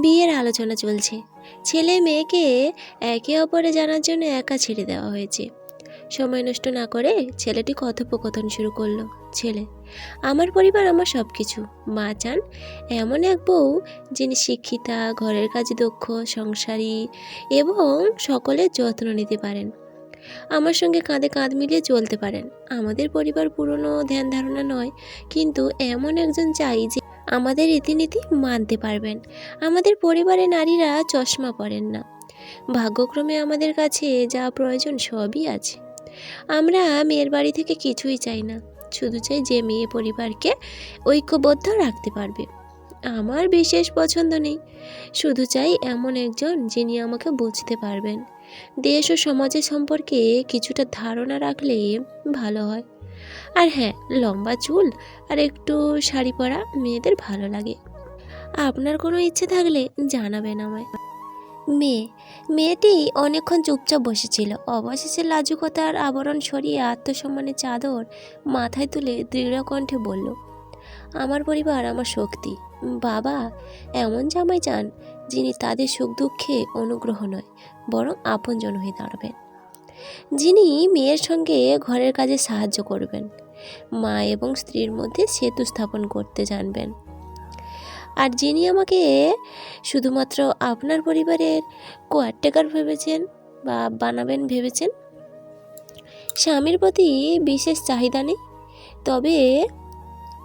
বিয়ের আলোচনা চলছে। ছেলে মেয়েকে একে অপরে জানার জন্য একা ছেড়ে দেওয়া হয়েছে। সময় নষ্ট না করে ছেলেটি কথোপকথন শুরু করল। ছেলে, আমার পরিবার আমার সব কিছু মা চান এমন এক বউ যিনি শিক্ষিতা, ঘরের কাজে দক্ষ, সংসারী এবং সকলের যত্ন নিতে পারেন। আমার সঙ্গে কাঁধে কাঁধ মিলিয়ে চলতে পারেন। আমাদের পরিবার পুরনো ধ্যান ধারণা নয়, কিন্তু এমন একজন চাই যে আমাদের রীতিনীতি মানতে পারবেন। আমাদের পরিবারে নারীরা চশমা পরেন না। ভাগ্যক্রমে আমাদের কাছে যা প্রয়োজন সবই আছে। আমরা মেয়ের বাড়ি থেকে কিছুই চাই না। শুধু চাই যে মেয়ে পরিবারকে ঐক্যবদ্ধ রাখতে পারবে। আমার বিশেষ পছন্দ নেই। শুধু চাই এমন একজন যিনি আমাকে বুঝতে পারবেন। দেশ ও সমাজের সম্পর্কে কিছুটা ধারণা রাখলে ভালো হয়। আর হ্যাঁ লম্বা চুল আর একটু শাড়ি পরা মেয়েদের ভালো লাগে। আপনার কোনো ইচ্ছে থাকলে জানাবেন আমায়। মেয়ে, মেয়েটি অনেকক্ষণ চুপচাপ বসেছিল। অবশেষে লাজুকতার আবরণ সরিয়ে আত্মসম্মানের চাদর মাথায় তুলে দৃঢ় কণ্ঠে বলল, আমার পরিবার আমার শক্তি। বাবা, এমন জামাই চান যিনি তাদের সুখ দুঃখে অনুগ্রহ নয়, বরং আপনজন হয়ে দাঁড়াবেন। যিনি মেয়ের সঙ্গে ঘরের কাজে সাহায্য করবেন, মা এবং স্ত্রীর মধ্যে সেতু স্থাপন করতে জানবেন। আর যিনি আমাকে শুধুমাত্র আপনার পরিবারের কোয়ারটেকার ভেবেছেন বা বানাবেন ভেবেছেন, স্বামীর প্রতি বিশেষ চাহিদা নেই। তবে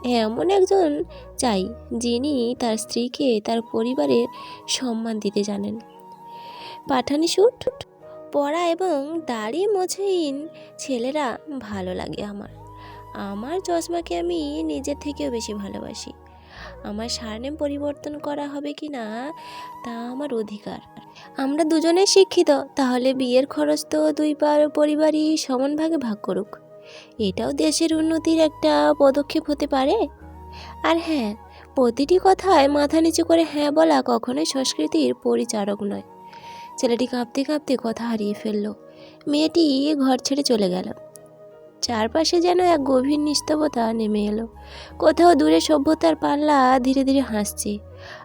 এমন একজন চাই যিনি তার স্ত্রীকে তার পরিবারের সম্মান দিতে জানেন। পাঠানি স্যুট পরা এবং দাড়ি মোছহীন ছেলেরা ভালো লাগে আমার। আমার চশমাকে আমি নিজের থেকেও বেশি ভালোবাসি। আমার সারনেম পরিবর্তন করা হবে কি না, তা আমার অধিকার। আমরা দুজনে শিক্ষিত, তাহলে বিয়ের খরচ তো দুই পার পরিবারই সমান ভাগে ভাগ করুক। এটাও দেশের উন্নতির একটা পদক্ষেপ হতে পারে। আর হ্যাঁ প্রতিটি কথায় মাথা নিচু করে হ্যাঁ বলা কখনোই সংস্কৃতির পরিচারক নয়। ছেলেটি কাঁপতে কাঁপতে কথা হারিয়ে ফেলল। মেয়েটি ঘর ছেড়ে চলে গেল। চারপাশে যেন এক গভীর নিস্তবতা নেমে এলো। কোথাও দূরে সভ্যতার পাল্লা ধীরে ধীরে হাসছে।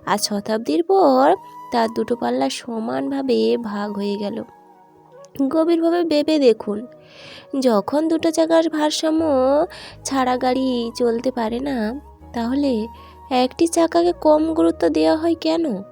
আর শতাব্দীর পর তার দুটো পাল্লা সমানভাবে ভাগ হয়ে গেল। গভীরভাবে ভেবে দেখুন, যখন দুটো চাকার ভারসাম্য ছাড়া গাড়ি চলতে পারে না, তাহলে একটি চাকাকে কম গুরুত্ব দেওয়া হয় কেন?